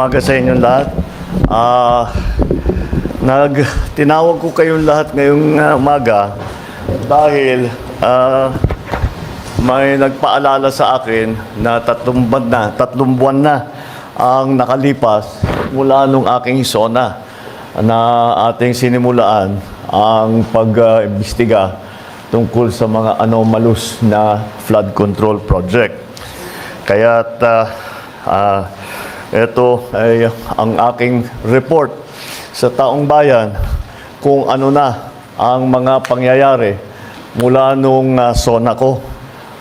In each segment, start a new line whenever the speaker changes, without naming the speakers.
Umaga sa inyong lahat. Ah, nag tinawag ko kayong lahat ngayong ah, umaga dahil ah, may nagpaalala sa akin na tatlong buwan na, tatlong buwan na ang nakalipas mula nung aking sona na ating sinimulaan ang pag-imbestiga tungkol sa mga anomalous na flood control project. Kaya uh, ito ay ang aking report sa taong bayan kung ano na ang mga pangyayari mula nung uh, sona ko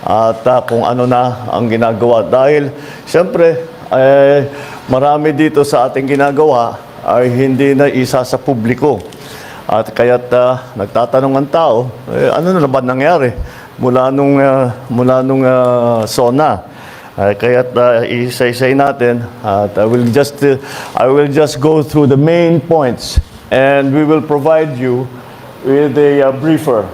at uh, kung ano na ang ginagawa. Dahil siyempre, eh, marami dito sa ating ginagawa ay hindi na isa sa publiko. At kaya't uh, nagtatanong ang tao, eh, ano na ba nangyari mula nung, uh, mula nung uh, sona? Uh, kaya't uh, isa-isay natin at I will just uh, I will just go through the main points and we will provide you with a uh, briefer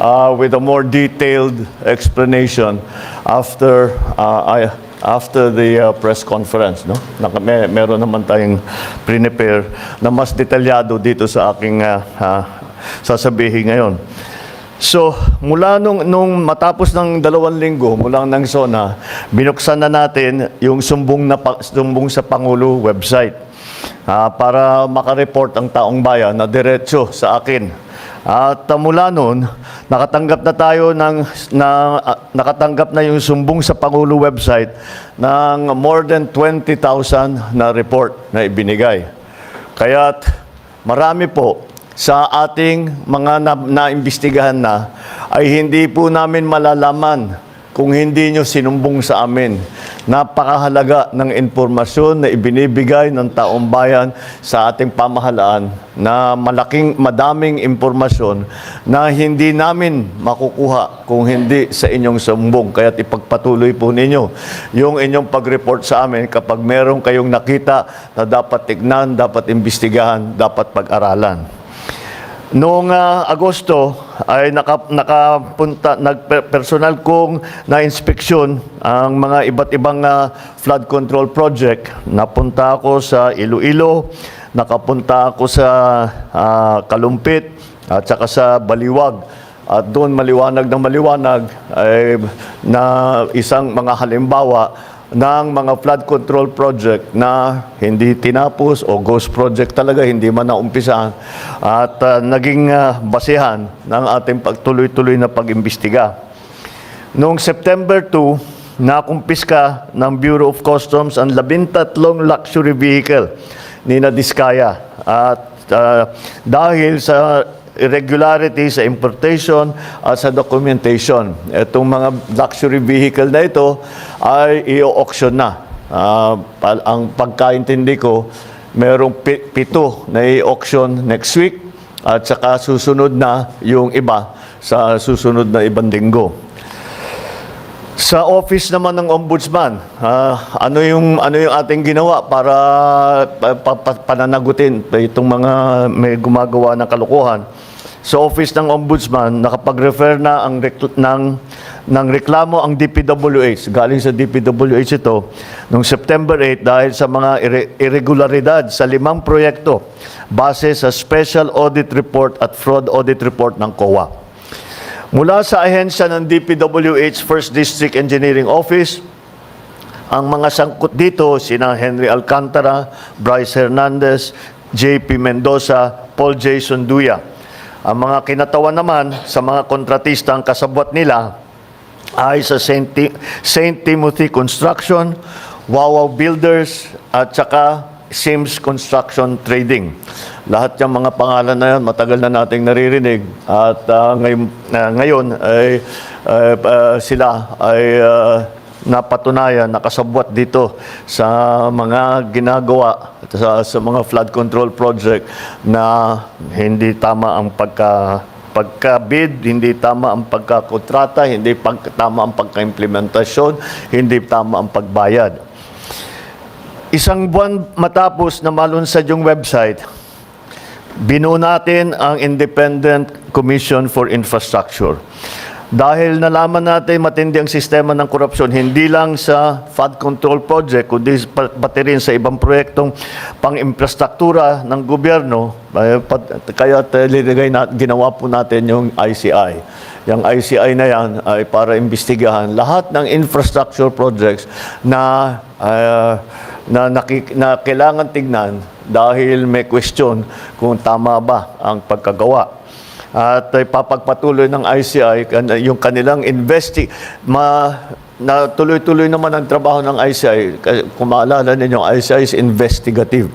uh, with a more detailed explanation after uh, I after the uh, press conference no? Naka, may, meron naman tayong prepare na mas detalyado dito sa aking uh, uh, sasabihin ngayon So, mula nung, nung matapos ng dalawang linggo, mula ng SONA, binuksan na natin yung sumbong, na, sumbong sa Pangulo website ah, para makareport ang taong bayan na diretso sa akin. At ah, mula noon, nakatanggap na tayo ng, na, ah, nakatanggap na yung sumbong sa Pangulo website ng more than 20,000 na report na ibinigay. Kaya't marami po sa ating mga na, naimbestigahan na ay hindi po namin malalaman kung hindi nyo sinumbong sa amin. Napakahalaga ng informasyon na ibinibigay ng taong bayan sa ating pamahalaan na malaking, madaming impormasyon na hindi namin makukuha kung hindi sa inyong sumbong. Kaya ipagpatuloy po ninyo yung inyong pag-report sa amin kapag meron kayong nakita na dapat tignan, dapat imbestigahan, dapat pag-aralan. Noong ah, Agosto ay naka, nakapunta nagpersonal kong na-inspeksyon ang mga iba't ibang ah, flood control project. Napunta ako sa Iloilo, nakapunta ako sa ah, Kalumpit at saka sa Baliwag. At doon maliwanag ng maliwanag ay na isang mga halimbawa ng mga flood control project na hindi tinapos o ghost project talaga, hindi man naumpisahan at ah, naging ah, basehan ng ating pagtuloy-tuloy na pag-imbestiga. Noong September 2, nakumpiska ng Bureau of Customs ang labintatlong luxury vehicle ni Nadiskaya. At ah, dahil sa irregularity sa importation at sa documentation. Itong mga luxury vehicle na ito ay i-auction na. Ah, pal- ang pagkaintindi ko, merong pi- pito na i-auction next week at saka susunod na yung iba sa susunod na ibang linggo. Sa office naman ng ombudsman, ah, ano yung ano yung ating ginawa para pa, pa- pa- pananagutin itong mga may gumagawa ng kalokohan? Sa office ng ombudsman, nakapag-refer na ang rekl- ng ng reklamo ang DPWH. Galing sa DPWH ito noong September 8 dahil sa mga irre- irregularidad sa limang proyekto base sa Special Audit Report at Fraud Audit Report ng COA. Mula sa ahensya ng DPWH First District Engineering Office, ang mga sangkot dito sina Henry Alcantara, Bryce Hernandez, JP Mendoza, Paul Jason Duya. Ang mga kinatawan naman sa mga kontratista ang kasabwat nila ay sa St. Ti- St. Timothy Construction, Wawaw Builders at saka Sims Construction Trading. Lahat yung mga pangalan na yan, matagal na nating naririnig. At ah, ngayon, ah, ngayon ay ah, ah, sila ay ah, napatunayan, nakasabwat dito sa mga ginagawa sa, sa mga flood control project na hindi tama ang pagka pagka-bid, hindi tama ang pagkakontrata, hindi pag, tama ang pagka-implementasyon, hindi tama ang pagbayad. Isang buwan matapos na malunsad yung website, binuo natin ang Independent Commission for Infrastructure. Dahil nalaman natin matindi ang sistema ng korupsyon, hindi lang sa flood control project, kundi pa- pati rin sa ibang proyektong pang-infrastruktura ng gobyerno, eh, kaya ginawa po natin yung ICI. Yung ICI na yan ay para imbestigahan lahat ng infrastructure projects na ah, na, nakik- na kailangan tignan dahil may question kung tama ba ang pagkagawa. At ay papagpatuloy ng ICI yung kanilang investi ma na tuloy-tuloy naman ang trabaho ng ICI kung maalala ninyo ICI is investigative.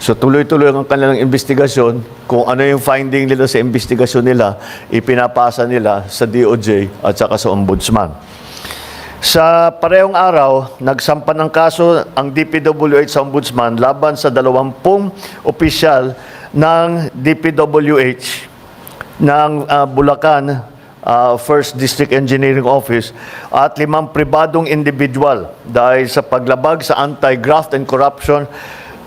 So tuloy-tuloy ang kanilang investigasyon. Kung ano yung finding nila sa investigasyon nila ipinapasa nila sa DOJ at saka sa Ombudsman. Sa parehong araw, nagsampa ng kaso ang DPWH sa Ombudsman laban sa 20 opisyal ng DPWH ng ah, Bulacan ah, First District Engineering Office at limang pribadong individual dahil sa paglabag sa Anti-Graft and Corruption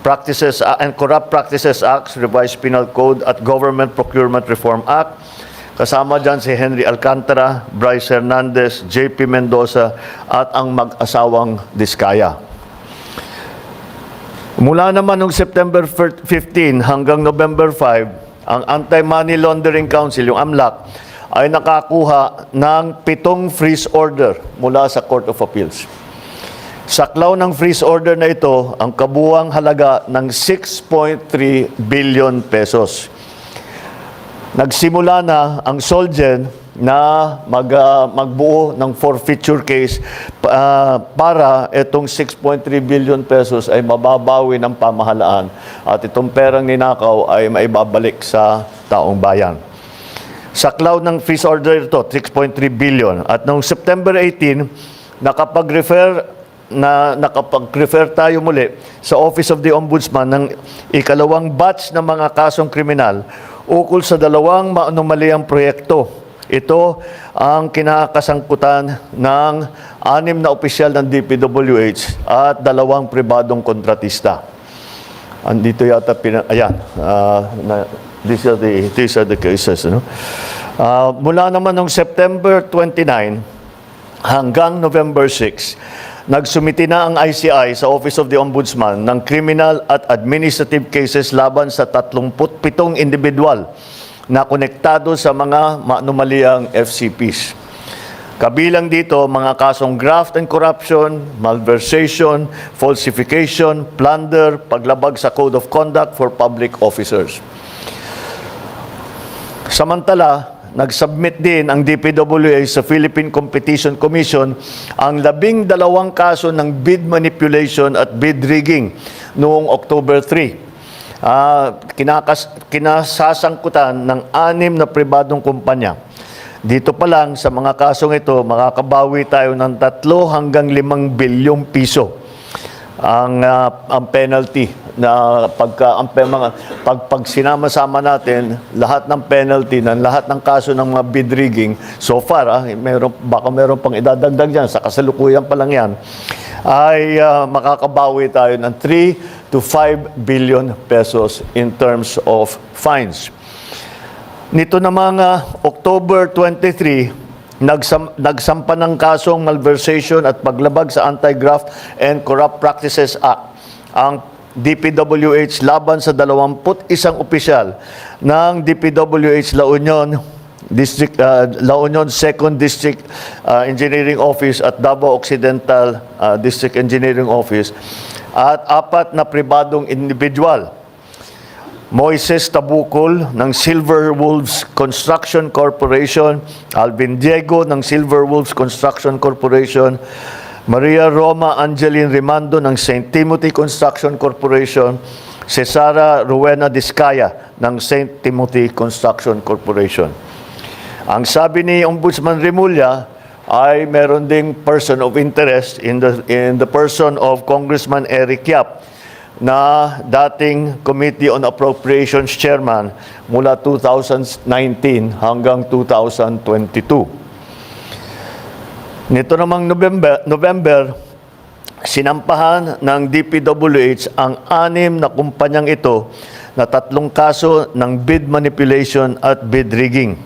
Practices ah, and Corrupt Practices Act, Revised Penal Code at Government Procurement Reform Act. Kasama dyan si Henry Alcantara, Bryce Hernandez, JP Mendoza at ang mag-asawang Diskaya. Mula naman noong September 15 hanggang November 5, ang Anti-Money Laundering Council, yung AMLAC, ay nakakuha ng pitong freeze order mula sa Court of Appeals. Saklaw ng freeze order na ito ang kabuwang halaga ng 6.3 billion pesos. Nagsimula na ang Solgen na mag, ah, magbuo ng forfeiture case ah, para itong 6.3 billion pesos ay mababawi ng pamahalaan at itong perang ninakaw ay maibabalik sa taong bayan. Sa cloud ng freeze order ito, 6.3 billion. At noong September 18, nakapag-refer na nakapag-refer tayo muli sa Office of the Ombudsman ng ikalawang batch ng mga kasong kriminal ukol sa dalawang maanomaliang proyekto. Ito ang kinakasangkutan ng anim na opisyal ng DPWH at dalawang pribadong kontratista. Andito yata pina, ayan, ah, na, these are the these are the cases, no. Ah, mula naman noong September 29 hanggang November 6, nagsumiti na ang ICI sa Office of the Ombudsman ng criminal at administrative cases laban sa 37 individual na konektado sa mga maanomaliang FCPs. Kabilang dito mga kasong graft and corruption, malversation, falsification, plunder, paglabag sa Code of Conduct for Public Officers. Samantala, nag-submit din ang DPWA sa Philippine Competition Commission ang labing dalawang kaso ng bid manipulation at bid rigging noong October 3. Ah, kinakas, kinasasangkutan ng anim na pribadong kumpanya. Dito pa lang sa mga kasong ito, makakabawi tayo ng tatlo hanggang limang bilyong piso ang ah, ang penalty na pagka ang mga pag, pag sinama-sama natin lahat ng penalty ng lahat ng kaso ng mga bid rigging so far ah, meron baka meron pang idadagdag diyan sa kasalukuyan pa lang yan ay ah, makakabawi tayo ng 3 to 5 billion pesos in terms of fines. Nito na mga October 23, nagsam, nagsampa ng kasong malversation at paglabag sa Anti-Graft and Corrupt Practices Act ang DPWH laban sa 21 opisyal ng DPWH La Union District uh, La Union Second District uh, Engineering Office at Davao Occidental uh, District Engineering Office at apat na pribadong individual. Moises Tabukol ng Silver Wolves Construction Corporation, Alvin Diego ng Silver Wolves Construction Corporation, Maria Roma Angeline Rimando ng St. Timothy Construction Corporation, Cesara Rowena Discaya ng St. Timothy Construction Corporation. Ang sabi ni Ombudsman Remulla ay meron ding person of interest in the in the person of Congressman Eric Yap na dating Committee on Appropriations Chairman mula 2019 hanggang 2022. Nito namang November, November sinampahan ng DPWH ang anim na kumpanyang ito na tatlong kaso ng bid manipulation at bid rigging.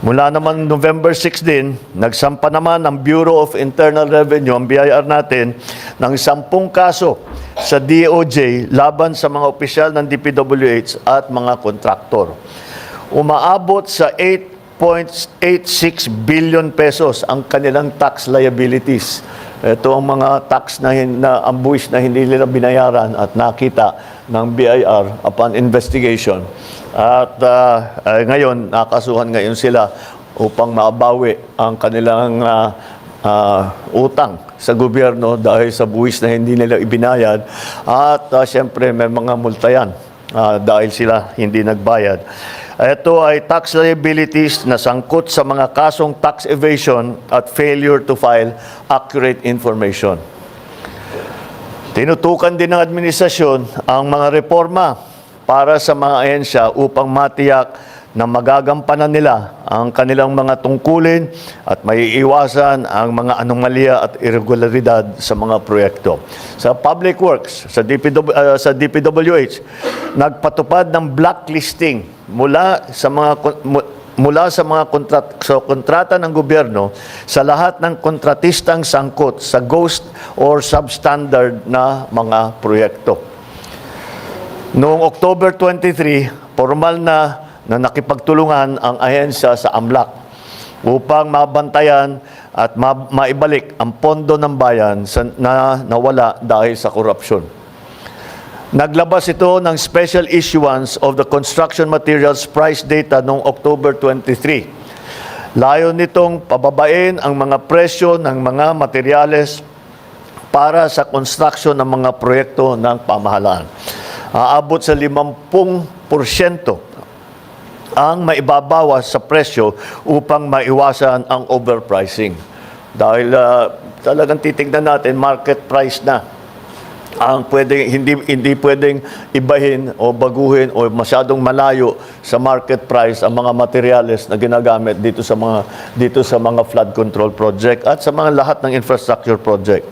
Mula naman November 16, nagsampa naman ang Bureau of Internal Revenue, ang BIR natin, ng sampung kaso sa DOJ laban sa mga opisyal ng DPWH at mga kontraktor. Umaabot sa 8.86 billion pesos ang kanilang tax liabilities. Ito ang mga tax na, na buwis na hindi nila binayaran at nakita ng BIR upon investigation. At ah, ngayon, nakasuhan ngayon sila upang mabawi ang kanilang ah, ah, utang sa gobyerno dahil sa buwis na hindi nila ibinayad. At ah, siyempre, may mga multa yan ah, dahil sila hindi nagbayad. Ito ay tax liabilities na sangkot sa mga kasong tax evasion at failure to file accurate information. Tinutukan din ng administrasyon ang mga reforma para sa mga ahensya upang matiyak na magagampanan nila ang kanilang mga tungkulin at maiiwasan ang mga anomalya at irregularidad sa mga proyekto. Sa Public Works, sa, DPW, uh, sa DPWH, nagpatupad ng blacklisting mula sa mga mula sa mga kontrat, sa kontrata ng gobyerno sa lahat ng kontratistang sangkot sa ghost or substandard na mga proyekto. Noong October 23, formal na na nakipagtulungan ang ahensya sa AMLAC upang mabantayan at ma- maibalik ang pondo ng bayan sa, na nawala dahil sa korupsyon. Naglabas ito ng special issuance of the construction materials price data noong October 23. Layo nitong pababain ang mga presyo ng mga materyales para sa construction ng mga proyekto ng pamahalaan. Aabot sa 50% ang maibabawas sa presyo upang maiwasan ang overpricing. Dahil ah, talagang titignan natin market price na ang pwede hindi hindi pwedeng ibahin o baguhin o masyadong malayo sa market price ang mga materyales na ginagamit dito sa mga dito sa mga flood control project at sa mga lahat ng infrastructure project.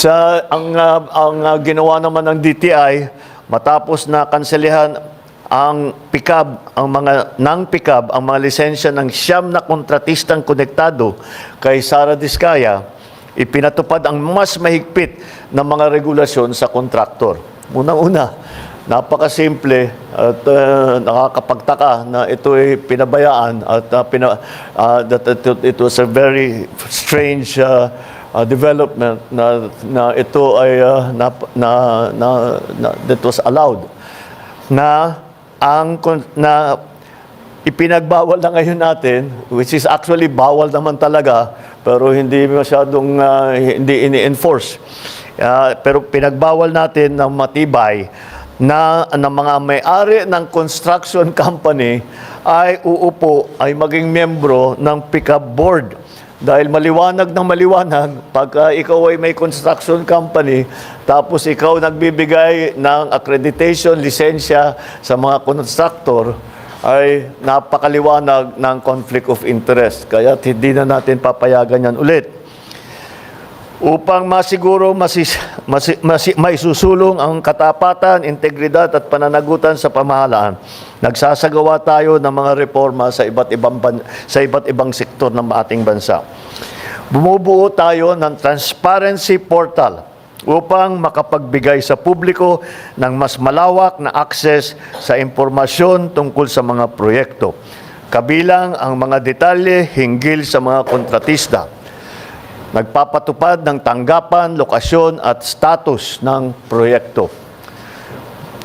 Sa ang ah, ang ah, ginawa naman ng DTI matapos na kanselihan ang PICAB, ang mga ng PICAB, ang mga lisensya ng siyam na kontratistang konektado kay Sara Diskaya, ipinatupad ang mas mahigpit na mga regulasyon sa kontraktor. Unang-una, napakasimple at uh, nakakapagtaka na ito ay pinabayaan at uh, pina, uh, that it, it was a very strange uh, uh, development na na ito ay uh, na, na, na, na that was allowed. Na ang na ipinagbawal na ngayon natin which is actually bawal naman talaga pero hindi masyadong uh, hindi ini-enforce. Uh, pero pinagbawal natin ng matibay na ng mga may-ari ng construction company ay uupo ay maging membro ng pickup board dahil maliwanag ng maliwanag, pagka ikaw ay may construction company, tapos ikaw nagbibigay ng accreditation, lisensya sa mga contractor, ay napakaliwanag ng conflict of interest. Kaya hindi na natin papayagan yan ulit. Upang masiguro masis, masi, masi, maisusulong ang katapatan, integridad at pananagutan sa pamahalaan, nagsasagawa tayo ng mga reforma sa iba't ibang ban- sa iba't ibang sektor ng ating bansa. Bumubuo tayo ng transparency portal upang makapagbigay sa publiko ng mas malawak na access sa impormasyon tungkol sa mga proyekto, kabilang ang mga detalye hinggil sa mga kontratista nagpapatupad ng tanggapan, lokasyon at status ng proyekto.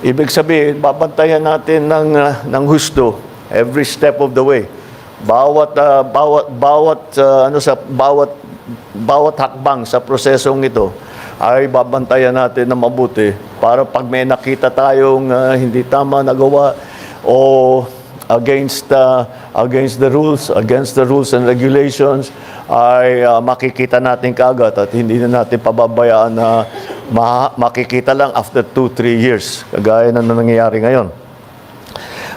Ibig sabihin, babantayan natin ng, uh, ng husto every step of the way. Bawat uh, bawat bawat uh, ano sa bawat bawat hakbang sa prosesong ito ay babantayan natin na mabuti para pag may nakita tayong uh, hindi tama nagawa o against uh, against the rules, against the rules and regulations ay uh, makikita natin kaagad at hindi na natin pababayaan na ma- makikita lang after 2-3 years, kagaya na nangyayari ngayon.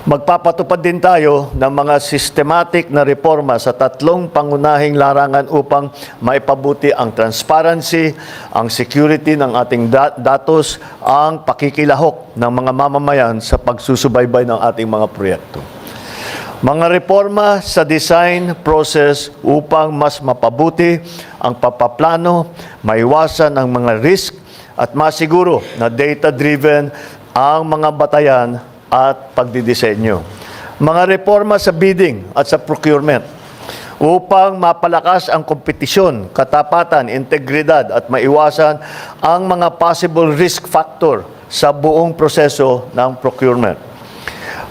Magpapatupad din tayo ng mga systematic na reforma sa tatlong pangunahing larangan upang maipabuti ang transparency, ang security ng ating da- datos, ang pakikilahok ng mga mamamayan sa pagsusubaybay ng ating mga proyekto. Mga reforma sa design process upang mas mapabuti ang papaplano, maiwasan ang mga risk at masiguro na data-driven ang mga batayan at pagdidisenyo. Mga reforma sa bidding at sa procurement upang mapalakas ang kompetisyon, katapatan, integridad at maiwasan ang mga possible risk factor sa buong proseso ng procurement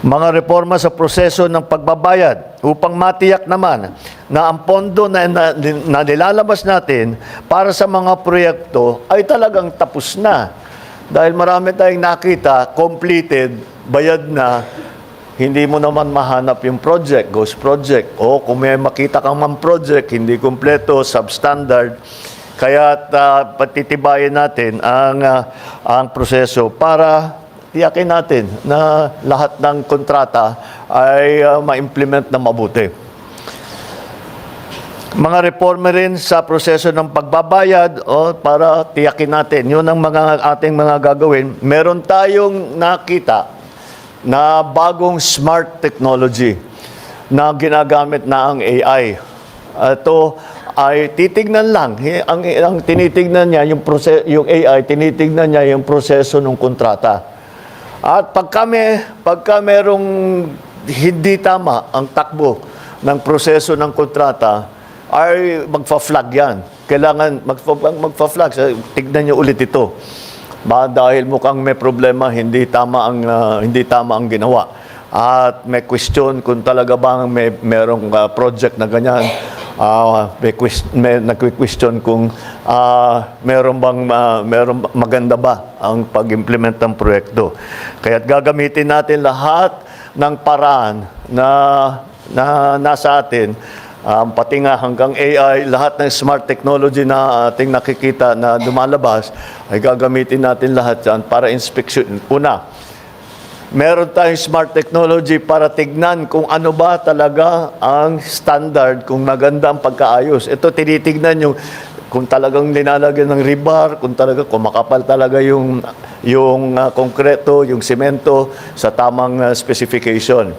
mga reforma sa proseso ng pagbabayad upang matiyak naman na ang pondo na, na, na nilalabas natin para sa mga proyekto ay talagang tapos na. Dahil marami tayong nakita, completed, bayad na, hindi mo naman mahanap yung project, ghost project. O kung may makita kang man project, hindi kumpleto, substandard, kaya uh, patitibayin natin ang, ah, ang proseso para tiyakin natin na lahat ng kontrata ay uh, ma-implement na mabuti. Mga reforma rin sa proseso ng pagbabayad o para tiyakin natin. Yun ang mga ating mga gagawin. Meron tayong nakita na bagong smart technology na ginagamit na ang AI. Ito ay titignan lang. Ang, ang tinitignan niya, yung, proses, yung AI, tinitignan niya yung proseso ng kontrata. At pagka, may, pagka merong hindi tama ang takbo ng proseso ng kontrata, ay magfa-flag yan. Kailangan magfa- magfa-flag. Tignan niyo ulit ito. Ba, dahil mukhang may problema, hindi tama ang ah, hindi tama ang ginawa. At may question kung talaga bang may merong ah, project na ganyan. Ah, may, quest- may nagque-question kung ah, meron bang ah, meron maganda ba ang pag-implement ng proyekto. Kaya't gagamitin natin lahat ng paraan na na nasa atin Um, pati nga hanggang AI, lahat ng smart technology na ating nakikita na lumalabas, ay gagamitin natin lahat yan para inspection. Una, meron tayong smart technology para tignan kung ano ba talaga ang standard, kung maganda ang pagkaayos. Ito tinitignan yung kung talagang linalagyan ng rebar, kung talaga kumakapal talaga yung yung ah, konkreto, yung semento sa tamang ah, specification.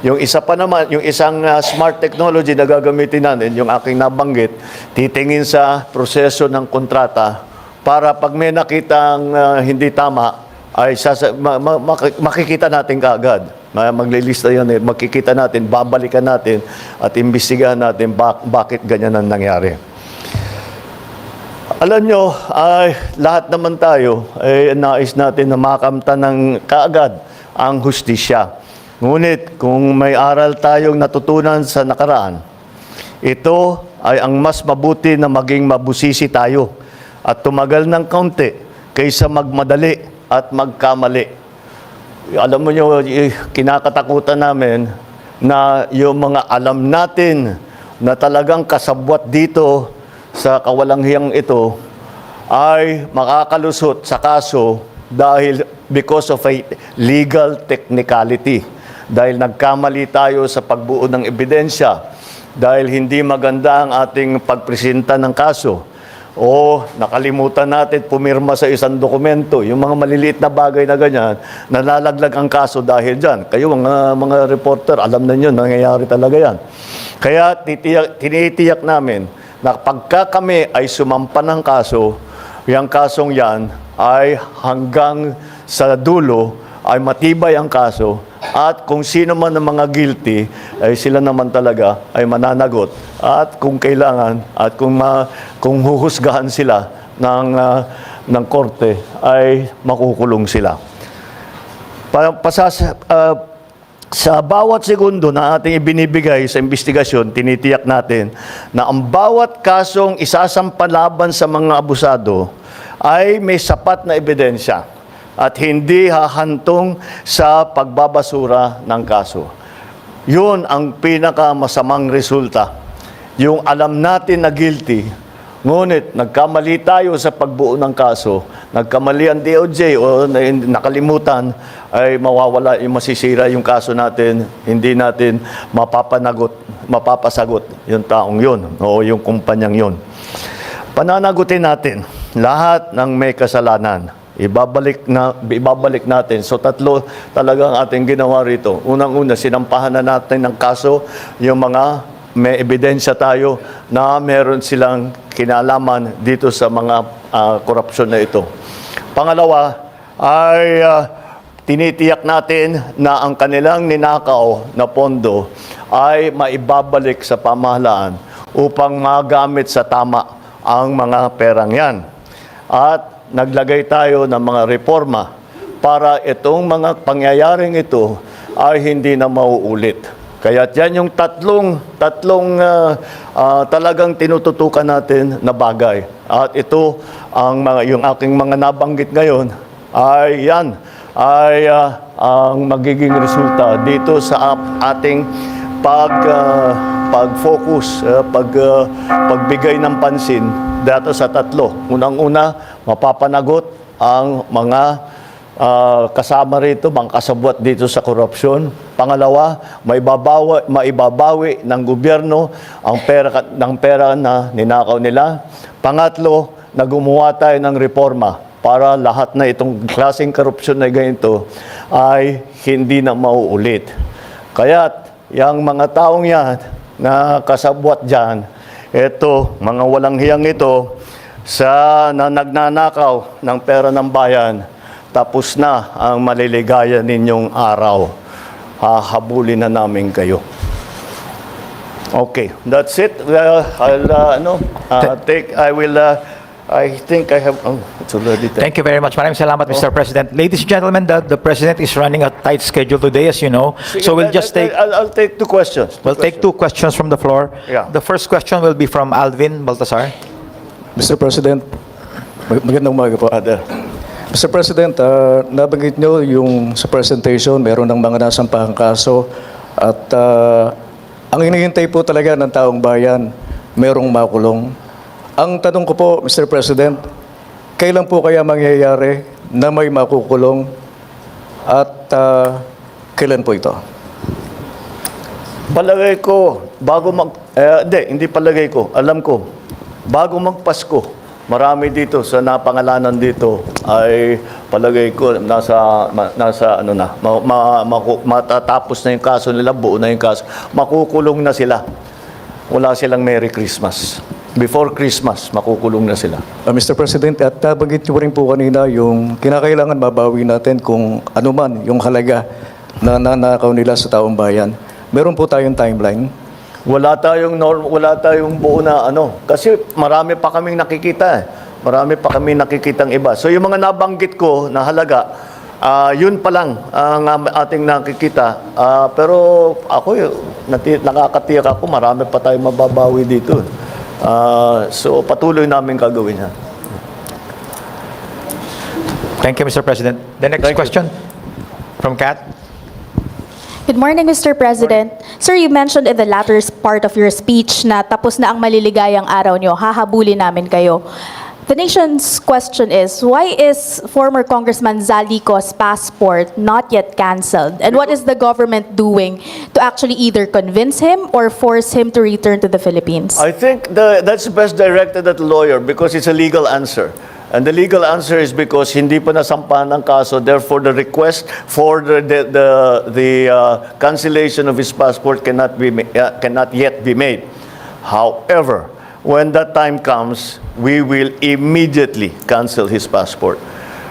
Yung isa pa naman, yung isang ah, smart technology na gagamitin natin, yung aking nabanggit, titingin sa proseso ng kontrata para pag may nakitang ah, hindi tama, ay sasa, ma, ma- maki- makikita natin kaagad. Ma- Maglilista yan, eh, makikita natin, babalikan natin at imbestigahan natin bak- bakit ganyan ang nangyari. Alam nyo, ay lahat naman tayo ay nais natin na makamta ng kaagad ang hustisya. Ngunit kung may aral tayong natutunan sa nakaraan, ito ay ang mas mabuti na maging mabusisi tayo at tumagal ng kaunti kaysa magmadali at magkamali. Alam mo nyo, kinakatakutan namin na yung mga alam natin na talagang kasabwat dito sa kawalanghiyang ito ay makakalusot sa kaso dahil because of a legal technicality. Dahil nagkamali tayo sa pagbuo ng ebidensya, dahil hindi maganda ang ating pagpresenta ng kaso, o nakalimutan natin pumirma sa isang dokumento, yung mga maliliit na bagay na ganyan, nalalaglag ang kaso dahil dyan. Kayo, mga, mga reporter, alam na nyo, nangyayari talaga yan. Kaya titiyak, tinitiyak namin na pagka kami ay sumampa ng kaso, yung kasong yan ay hanggang sa dulo ay matibay ang kaso at kung sino man ang mga guilty ay sila naman talaga ay mananagot at kung kailangan at kung ma, kung huhusgahan sila ng ah, ng korte ay makukulong sila. Pa, pasas, ah, sa bawat segundo na ating ibinibigay sa investigasyon, tinitiyak natin na ang bawat kasong isasampalaban sa mga abusado ay may sapat na ebidensya at hindi hahantong sa pagbabasura ng kaso. Yun ang pinakamasamang resulta. Yung alam natin na guilty, Ngunit nagkamali tayo sa pagbuo ng kaso, nagkamali ang DOJ o na- nakalimutan, ay mawawala, yung masisira yung kaso natin, hindi natin mapapanagot, mapapasagot yung taong yun o yung kumpanyang yun. Pananagutin natin lahat ng may kasalanan. Ibabalik na ibabalik natin. So tatlo talagang ating ginawa rito. Unang-una sinampahan na natin ng kaso yung mga may ebidensya tayo na meron silang kinalaman dito sa mga ah, korupsyon na ito. Pangalawa ay ah, tinitiyak natin na ang kanilang ninakaw na pondo ay maibabalik sa pamahalaan upang magamit sa tama ang mga perang yan. At naglagay tayo ng mga reforma para itong mga pangyayaring ito ay hindi na mauulit. Kaya yan yung tatlong, tatlong ah, ah, talagang tinututukan natin na bagay. At ito, ang mga, yung aking mga nabanggit ngayon, ay yan, ay ah, ang magiging resulta dito sa ating pag ah, pag-focus, ah, pag ah, pagbigay ng pansin dito sa tatlo. Unang-una, mapapanagot ang mga ah, kasama rito, mga kasabwat dito sa korupsyon. Pangalawa, maibabawi, maibabawi ng gobyerno ang pera, ng pera na ninakaw nila. Pangatlo, na tayo ng reforma para lahat na itong klaseng korupsyon na ganito ay hindi na mauulit. Kaya't, yung mga taong yan na kasabwat dyan, ito, mga walang hiyang ito, sa na nagnanakaw ng pera ng bayan, tapos na ang maliligaya ninyong araw. Hahabulin na namin kayo. Okay, that's it. Uh, I'll uh, ano, uh, take I will uh, I think I have oh, it's already time.
Thank you very much. Maraming salamat, Mr. President. Ladies and gentlemen, the, the President is running a tight schedule today, as you know. So we'll just take,
I'll, I'll take two questions.
we'll take two questions from the floor.
Yeah.
The first question will be from Alvin Baltasar.
Mr. President, mag- magandang umaga po.
Other.
Mr. President, ah, nabanggit nyo yung sa presentation, meron ng mga nasampahang kaso at ah, ang hinihintay po talaga ng taong bayan, merong makulong. Ang tanong ko po, Mr. President, kailan po kaya mangyayari na may makukulong at ah, kailan po ito?
Palagay ko, bago mag... Eh, hindi, hindi palagay ko. Alam ko, bago magpasko, marami dito sa napangalanan dito ay palagay ko nasa ma- nasa ano na ma, ma, maku- matatapos na yung kaso nila buo na yung kaso makukulong na sila wala silang Merry Christmas before Christmas makukulong na sila
Uh, Mr. President, at nabanggit niyo rin po kanina yung kinakailangan mabawi natin kung ano man yung halaga na nanakaw nila sa taong bayan. Meron po tayong timeline.
Wala tayong norm, wala tayong buo na ano. Kasi marami pa kaming nakikita. eh. Marami pa kami nakikitang iba. So yung mga nabanggit ko na halaga, ah, yun pa lang ang ating nakikita. Ah, pero ako, nati- nakakatiyak ako, marami pa tayong mababawi dito. Ah, so patuloy namin gagawin yan.
Thank you, Mr. President. The next
Thank you.
question from Kat.
Good morning, Mr. President. Sir, you mentioned in the latter part of your speech na tapos na ang maliligayang araw nyo, hahabulin namin kayo. The nation's question is, why is former Congressman Zalico's passport not yet canceled? And what is the government doing to actually either convince him or force him to return to the Philippines?
I think the, that's best directed at the lawyer because it's a legal answer. And the legal answer is because hindi pa nasampahan ng kaso, therefore the request for the, the, the, the uh, cancellation of his passport cannot, be, uh, cannot yet be made. However, when that time comes, we will immediately cancel his passport.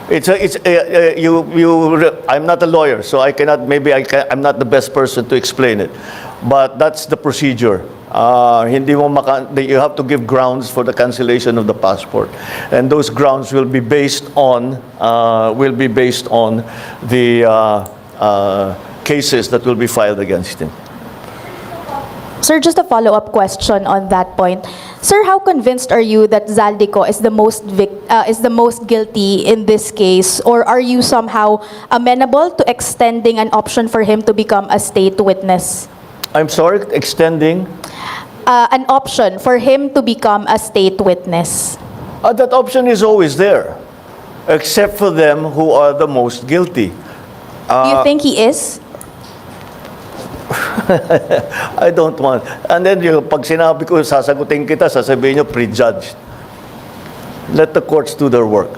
It's a, it's a, uh, you, you, I'm not a lawyer, so I cannot, maybe I can, I'm not the best person to explain it. But that's the procedure. Uh, hindi mo maka, you have to give grounds for the cancellation of the passport. And those grounds will be based on, uh, will be based on the uh, uh, cases that will be filed against him.
Sir, just a follow-up question on that point. Sir, how convinced are you that Zaldico is the most vic- uh, is the most guilty in this case, or are you somehow amenable to extending an option for him to become a state witness?
I'm sorry, extending.
Uh, an option for him to become a state witness?
Uh, that option is always there, except for them who are the most guilty.
Do you think he is?
I don't want. And then yung pag sinabi ko, sasagutin kita, sasabihin nyo, prejudged. Let the courts do their work.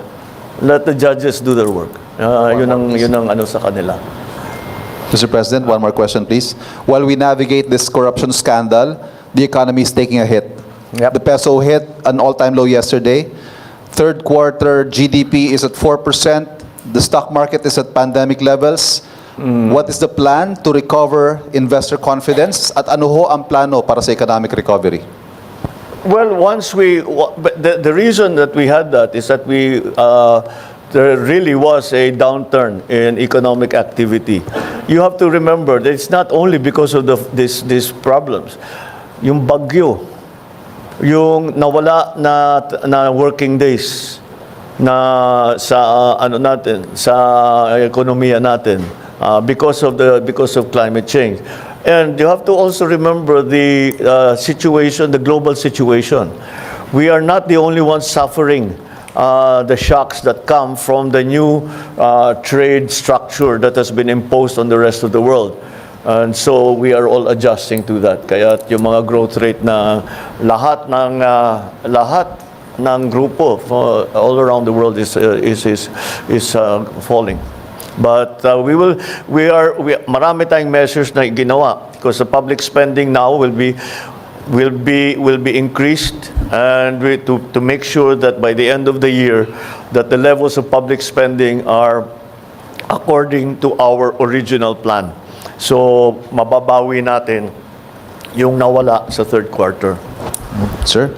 Let the judges do their work. Uh, yun ang, yun ang ano sa kanila.
Mr. President, one more question, please. While we navigate this corruption scandal, the economy is taking a hit.
Yep.
The peso hit an all-time low yesterday. Third quarter GDP is at 4%. The stock market is at pandemic levels. What is the plan to recover investor confidence? At ano ho ang plano para sa economic recovery?
Well, once we, the, the reason that we had that is that we, uh, there really was a downturn in economic activity. You have to remember that it's not only because of the, this, these problems. Yung bagyo, yung nawala na, na working days na sa uh, ano natin sa ekonomiya natin uh, because of the because of climate change. And you have to also remember the uh, situation the global situation. We are not the only ones suffering uh, the shocks that come from the new uh, trade structure that has been imposed on the rest of the world And so we are all adjusting to that. Kaya yung mga growth rate na lahat ng uh, lahat ng grupo for all around the world is uh, is is is uh, falling. But uh, we will we are we, marami tayong measures na ginawa because the public spending now will be will be will be increased and we, to to make sure that by the end of the year that the levels of public spending are according to our original plan. So, mababawi natin yung nawala sa third quarter.
Sir,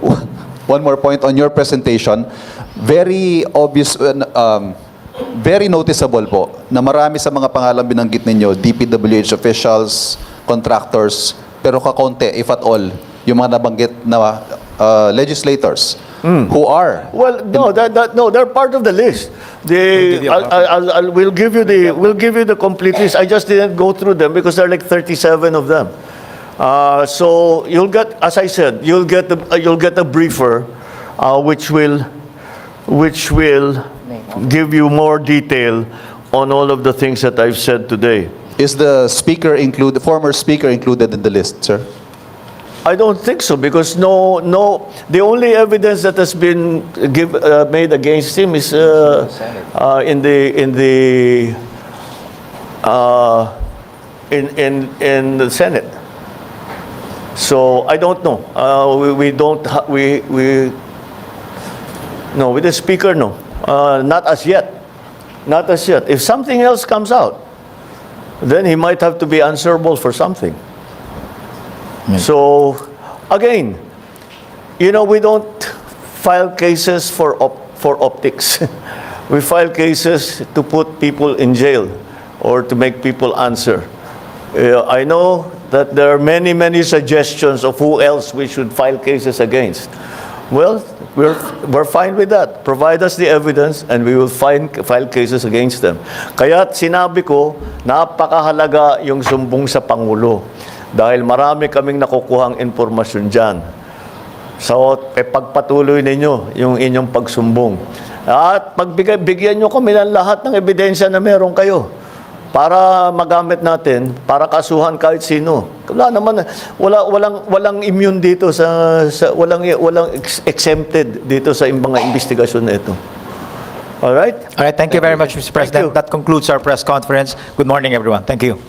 one more point on your presentation. Very obvious, uh, um, very noticeable po na marami sa mga pangalan binanggit ninyo, DPWH officials, contractors, pero kakonte, if at all, yung mga nabanggit na uh, legislators who are
Well, no, that, that, no, they're part of the list. The, I'll, I'll, I'll, we'll give you the, we'll give you the complete list. I just didn't go through them because there are like 37 of them. Uh, so you'll get, as I said, you'll get the, uh, you'll get a briefer, uh, which will, which will give you more detail on all of the things that I've said today.
Is the speaker include, the former speaker included in the list, sir?
I don't think so because no, no. The only evidence that has been give, uh, made against him is uh, uh, in the in the uh, in in in the Senate. So I don't know. Uh, we, we don't. We we. No, with the speaker, no. Uh, not as yet. Not as yet. If something else comes out, then he might have to be answerable for something. So, again, you know, we don't file cases for op- for optics. we file cases to put people in jail or to make people answer. Uh, I know that there are many, many suggestions of who else we should file cases against. Well, we're, we're fine with that. Provide us the evidence and we will find, file cases against them. Kaya sinabi ko, napakahalaga yung sumbong sa Pangulo. Dahil marami kaming nakukuhang informasyon dyan. So, eh, pagpatuloy ninyo yung inyong pagsumbong. At pagbigay, bigyan nyo kami ng lahat ng ebidensya na meron kayo para magamit natin, para kasuhan kahit sino. Wala naman, wala, walang, walang immune dito sa, sa walang, walang ex- exempted dito sa mga investigasyon na ito. Alright?
All right, thank you very much, Mr. President. That concludes our press conference. Good morning, everyone. Thank you.